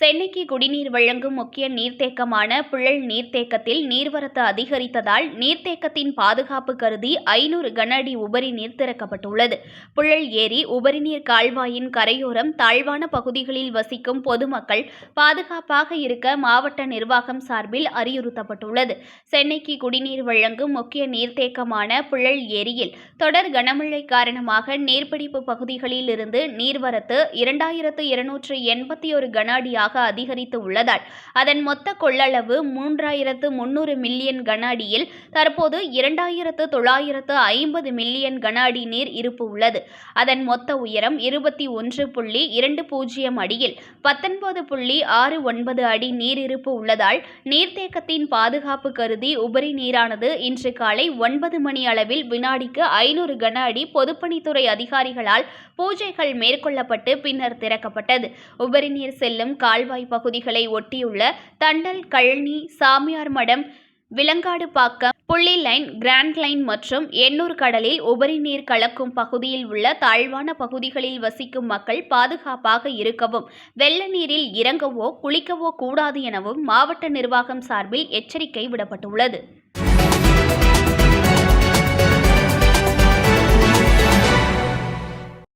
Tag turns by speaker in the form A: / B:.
A: சென்னைக்கு குடிநீர் வழங்கும் முக்கிய நீர்த்தேக்கமான புழல் நீர்த்தேக்கத்தில் நீர்வரத்து அதிகரித்ததால் நீர்த்தேக்கத்தின் பாதுகாப்பு கருதி ஐநூறு கன அடி உபரி நீர் திறக்கப்பட்டுள்ளது. புழல் ஏரி உபரிநீர் கால்வாயின் கரையோரம் தாழ்வான பகுதிகளில் வசிக்கும் பொதுமக்கள் பாதுகாப்பாக இருக்க மாவட்ட நிர்வாகம் சார்பில் அறிவுறுத்தப்பட்டுள்ளது. சென்னைக்கு குடிநீர் வழங்கும் முக்கிய நீர்த்தேக்கமான புழல் ஏரியில் தொடர் கனமழை காரணமாக நீர்பிடிப்பு பகுதிகளில் இருந்து நீர்வரத்து இரண்டாயிரத்து இருநூற்று எண்பத்தி ஒரு கன அடியாக அதிகரித்து உள்ளதால் அதன் மொத்த கொள்ளளவு மூன்றாயிரத்து முன்னூறு மில்லியன் கன அடியில் தற்போது இரண்டாயிரத்து தொள்ளாயிரத்து ஐம்பது மில்லியன் கன அடி நீர் இருப்பு உள்ளது. அதன் மொத்த உயரம் இருபத்தி ஒன்று புள்ளி இரண்டு பூஜ்ஜியம் அடியில் பத்தொன்பது புள்ளி ஆறு ஒன்பது அடி நீர் இருப்பு உள்ளதால் நீர்த்தேக்கத்தின் பாதுகாப்பு கருதி உபரி நீரானது இன்று காலை ஒன்பது மணி அளவில் வினாடிக்கு ஐநூறு கன அடி பொதுப்பணித்துறை அதிகாரிகளால் பூஜைகள் மேற்கொள்ளப்பட்டு பின்னர் திறக்கப்பட்டது. உபரி நீர் செல்லும் கால கால்வாய் பகுதிகளை ஒட்டியுள்ள தண்டல் கழனி சாமியார் மடம் விலங்காடுபாக்கம் புள்ளி லைன் கிராண்ட் லைன் மற்றும் எண்ணூர் கடலில் உபரி நீர் கலக்கும் பகுதியில் உள்ள தாழ்வான பகுதிகளில் வசிக்கும் மக்கள் பாதுகாப்பாக இருக்கவும் வெள்ள நீரில் இறங்கவோ குளிக்கவோ கூடாது எனவும் மாவட்ட நிர்வாகம் சார்பில் எச்சரிக்கை விடப்பட்டுள்ளது.